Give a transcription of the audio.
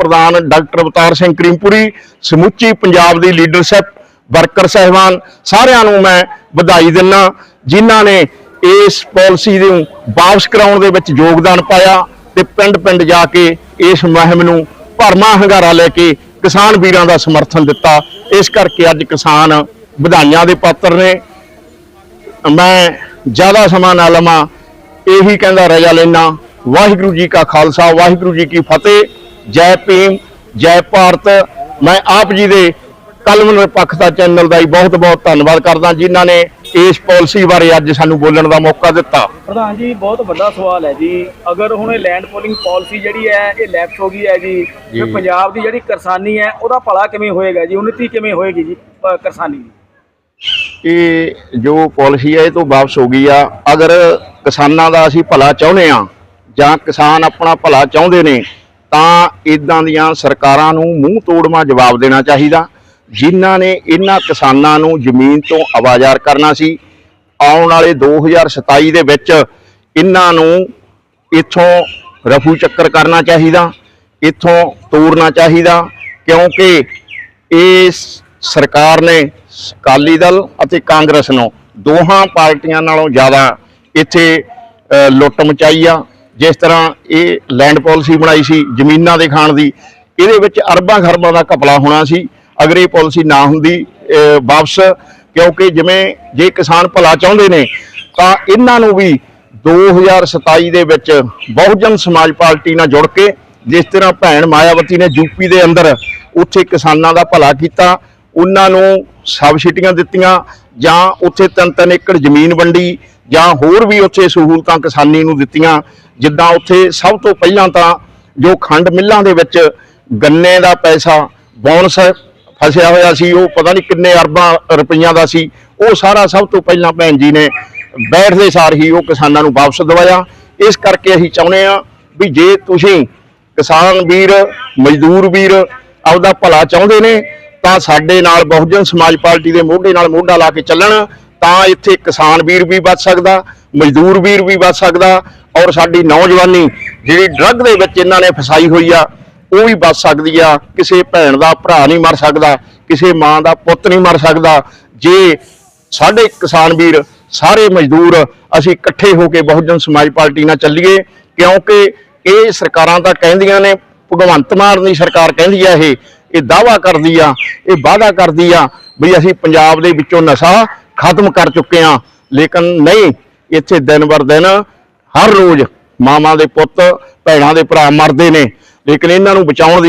ਪ੍ਰਧਾਨ ਡਾਕਟਰ ਅਵਤਾਰ ਸਿੰਘ ਕਰੀਮਪੁਰੀ, ਸਮੁੱਚੀ ਪੰਜਾਬ ਦੀ leadership worker ਸਹਿਬਾਨ, ਸਾਰਿਆਂ ਨੂੰ ਮੈਂ ਵਧਾਈ ਦਿੰਨਾ। ਜਿਨ੍ਹਾਂ ਨੇ ਇਸ ਪਾਲਿਸੀ ਨੂੰ ਵਾਪਸ ਕਰਾਉਣ ਦੇ ਵਿੱਚ ਯੋਗਦਾਨ ਪਾਇਆ ਤੇ ਪਿੰਡ-ਪਿੰਡ ਜਾ ਕੇ ਇਸ ਮੁਹਿੰਮ ਨੂੰ ਭਰਮਾ ਹੰਗਾਰਾ ਲੈ ਕੇ ਕਿਸਾਨ ਵੀਰਾਂ ਦਾ ਸਮਰਥਨ ਦਿੱਤਾ। ਇਸ ਕਰਕੇ ਅੱਜ ਕਿਸਾਨ ਵਧਾਈਆਂ ਦੇ ਪਾਤਰ ਨੇ। ਮੈਂ ਜ਼ਿਆਦਾ ਸਮਾਂ ਨਾ ਲਵਾਂ, ਇਹੀ ਕਹਿੰਦਾ ਰਜਾ ਲੈਣਾ ਵਾਹਿਗੁਰੂ ਜੀ ਕਾ ਖਾਲਸਾ, ਵਾਹਿਗੁਰੂ ਜੀ ਕੀ ਫਤਿਹ। ਜੈ ਭੀਮ ਜੈ ਭਾਰਤ। ਮੈਂ ਆਪ ਜੀ ਦੇ ਕਲਮ ਨਿਰਪੱਖਤਾ ਚੈਨਲ ਦਾ ਹੀ ਬਹੁਤ ਬਹੁਤ ਧੰਨਵਾਦ ਕਰਦਾ ਜਿਨ੍ਹਾਂ ਨੇ ਇਸ ਪਾਲਿਸੀ ਬਾਰੇ ਅੱਜ ਸਾਨੂੰ ਬੋਲਣ ਦਾ ਮੌਕਾ ਦਿੱਤਾ। ਪ੍ਰਧਾਨ ਜੀ ਬਹੁਤ ਵੱਡਾ ਸਵਾਲ ਹੈ ਜੀ। ਅਗਰ ਹੁਣ ਇਹ ਲੈਂਡ ਪੋਲਿੰਗ ਪਾਲਿਸੀ ਜਿਹੜੀ ਹੈ ਇਹ ਲੈਪਸ ਹੋ ਗਈ ਹੈ ਜੀ। ਫਿਰ ਪੰਜਾਬ ਦੀ ਜਿਹੜੀ ਕਿਸਾਨੀ ਹੈ ਉਹਦਾ ਭਲਾ ਕਿਵੇਂ ਹੋਏਗਾ ਜੀ? ਉન્નਤੀ ਕਿਵੇਂ ਹੋਏਗੀ ਜੀ ਕਿਸਾਨੀ ਦੀ? ਇਹ ਜੋ ਪਾਲਿਸੀ ਹੈ ਇਹ ਤੋਂ ਵਾਪਸ ਹੋ ਗਈ ਆ। ਅਗਰ ਕਿਸਾਨਾਂ ਦਾ ਅਸੀਂ ਭਲਾ ਚਾਹੁੰਦੇ ਆ ਜਾਂ ਕਿਸਾਨ ਆਪਣਾ ਭਲਾ ਚਾਹੁੰਦੇ ਨੇ ਤਾਂ ਇਦਾਂ ਦੀਆਂ ਸਰਕਾਰਾਂ ਨੂੰ ਮੂੰਹ ਤੋੜਵਾ ਜਵਾਬ ਦੇਣਾ ਚਾਹੀਦਾ। ਜਿਨ੍ਹਾਂ ਨੇ ਇਹਨਾਂ ਕਿਸਾਨਾਂ ਨੂੰ ਜ਼ਮੀਨ ਤੋਂ ਆਵਾਜ਼ਾਰ ਕਰਨਾ ਸੀ, ਆਉਣ ਵਾਲੇ 2027 ਦੇ ਵਿੱਚ ਇਹਨਾਂ ਨੂੰ ਇੱਥੋਂ ਰਫੂ ਚੱਕਰ ਕਰਨਾ ਚਾਹੀਦਾ, ਇੱਥੋਂ ਤੋੜਨਾ ਚਾਹੀਦਾ, ਕਿਉਂਕਿ ਇਸ ਸਰਕਾਰ ਨੇ ਅਕਾਲੀ ਦਲ ਅਤੇ ਕਾਂਗਰਸ ਨੂੰ ਦੋਹਾਂ ਪਾਰਟੀਆਂ ਨਾਲੋਂ ਜ਼ਿਆਦਾ ਇੱਥੇ ਲੁੱਟ ਮਚਾਈ ਆ। ਜਿਸ ਤਰ੍ਹਾਂ ਇਹ ਲੈਂਡ ਪਾਲਿਸੀ ਬਣਾਈ ਸੀ ਜ਼ਮੀਨਾਂ ਦੇ ਖਾਣ ਦੀ, ਇਹਦੇ ਵਿੱਚ ਅਰਬਾਂ ਖਰਬਾਂ ਦਾ ਘਪਲਾ ਹੋਣਾ ਸੀ। ਅਗਰ ਇਹ ਪਾਲਿਸੀ ਨਾ ਹੁੰਦੀ ਵਾਪਸ, ਕਿਉਂਕਿ ਜਿਵੇਂ ਜੇ ਕਿਸਾਨ ਭਲਾ ਚਾਹੁੰਦੇ ਨੇ, ਤਾਂ ਇਹਨਾਂ ਨੂੰ ਵੀ 2027 ਦੇ ਵਿੱਚ ਬਹੁਜਨ ਸਮਾਜ ਪਾਰਟੀ ਨਾਲ ਜੁੜ ਕੇ, ਜਿਸ ਤਰ੍ਹਾਂ ਭੈਣ ਮਾਇਆਵਤੀ ਨੇ ਯੂਪੀ ਦੇ ਅੰਦਰ ਉੱਥੇ ਕਿਸਾਨਾਂ ਦਾ ਭਲਾ ਕੀਤਾ, ਉਹਨਾਂ ਨੂੰ ਸਬਸਿਡੀਆਂ ਦਿੱਤੀਆਂ, ਜਾਂ ਉੱਥੇ ਤਿੰਨ ਤਿੰਨ ਏਕੜ ਜ਼ਮੀਨ ਵੰਡੀ ਜਾਂ ਹੋਰ ਵੀ ਉੱਥੇ ਸਹੂਲਤਾਂ ਕਿਸਾਨੀ ਨੂੰ ਦਿੱਤੀਆਂ, ਜਿੱਦਾਂ ਉੱਥੇ ਸਭ ਤੋਂ ਪਹਿਲਾਂ ਤਾਂ ਜੋ ਖੰਡ ਮਿੱਲਾਂ ਦੇ ਵਿੱਚ ਗੰਨੇ ਦਾ ਪੈਸਾ, ਬੋਨਸ ਫਸਿਆ ਹੋਇਆ ਸੀ, ਉਹ ਪਤਾ ਨਹੀਂ ਕਿੰਨੇ ਅਰਬਾਂ ਰੁਪਈਆਂ ਦਾ ਸੀ, ਉਹ ਸਾਰਾ ਸਭ ਤੋਂ ਪਹਿਲਾਂ ਭੈਣ ਜੀ ਨੇ ਬੈਠਦੇ ਸਾਰ ਹੀ ਉਹ ਕਿਸਾਨਾਂ ਨੂੰ ਵਾਪਸ ਦਵਾਇਆ। ਇਸ ਕਰਕੇ ਅਸੀਂ ਚਾਹੁੰਦੇ ਆ ਵੀ ਜੇ ਤੁਸੀਂ ਕਿਸਾਨ ਵੀਰ, ਮਜ਼ਦੂਰ ਵੀਰ ਆਪਦਾ ਭਲਾ ਚਾਹੁੰਦੇ ਨੇ, ਤਾਂ ਸਾਡੇ ਨਾਲ ਬਹੁਜਨ ਸਮਾਜ ਪਾਰਟੀ ਦੇ ਮੋਢੇ ਨਾਲ ਮੋਢਾ ਲਾ ਕੇ ਚੱਲਣ ਤਾਂ ਇੱਥੇ ਕਿਸਾਨ ਵੀਰ ਵੀ ਬਚ ਸਕਦਾ, ਮਜ਼ਦੂਰ ਵੀਰ ਵੀ ਬਚ ਸਕਦਾ ਔਰ ਸਾਡੀ ਨੌਜਵਾਨੀ ਜਿਹੜੀ ਡਰੱਗ ਦੇ ਵਿੱਚ ਇਹਨਾਂ ਨੇ ਫਸਾਈ ਹੋਈ ਆ, ਉਹ ਵੀ ਬਚ ਸਕਦੀ ਆ। ਕਿਸੇ ਭੈਣ ਦਾ ਭਰਾ ਨਹੀਂ ਮਰ ਸਕਦਾ, ਕਿਸੇ ਮਾਂ ਦਾ ਪੁੱਤ ਨਹੀਂ ਮਰ ਸਕਦਾ। ਜੇ ਸਾਡੇ ਕਿਸਾਨ ਵੀਰ, ਸਾਰੇ ਮਜ਼ਦੂਰ ਅਸੀਂ ਇਕੱਠੇ ਹੋ ਕੇ ਬਹੁਜਨ ਸਮਾਜ ਪਾਰਟੀ ਨਾਲ ਚੱਲੀਏ, ਕਿਉਂਕਿ ਇਹ ਸਰਕਾਰਾਂ ਤਾਂ ਕਹਿੰਦੀਆਂ ਨੇ, ਭਗਵੰਤ ਮਾਨ ਦੀ ਸਰਕਾਰ ਕਹਿੰਦੀ ਆ ਇਹ ਇਹ ਦਾਵਾ ਕਰਦੀ ਆ, ਇਹ ਵਾਅਦਾ ਕਰਦੀ ਆ ਵੀ ਅਸੀਂ ਪੰਜਾਬ ਦੇ ਵਿੱਚੋਂ ਨਸ਼ਾ ਖਤਮ ਕਰ ਚੁੱਕੇ ਆ ਲੇਕਿਨ ਨਹੀਂ, ਇੱਥੇ ਦਿਨ ਬਰ ਦਿਨ ਹਰ ਰੋਜ਼ ਮਾਵਾਂ ਦੇ ਪੁੱਤ, ਭੈਣਾਂ ਦੇ ਭਰਾ ਮਰਦੇ ਨੇ। ਲੇਕਿਨ ਇਹਨਾਂ ਨੂੰ ਬਚਾਉਣ ਦੀ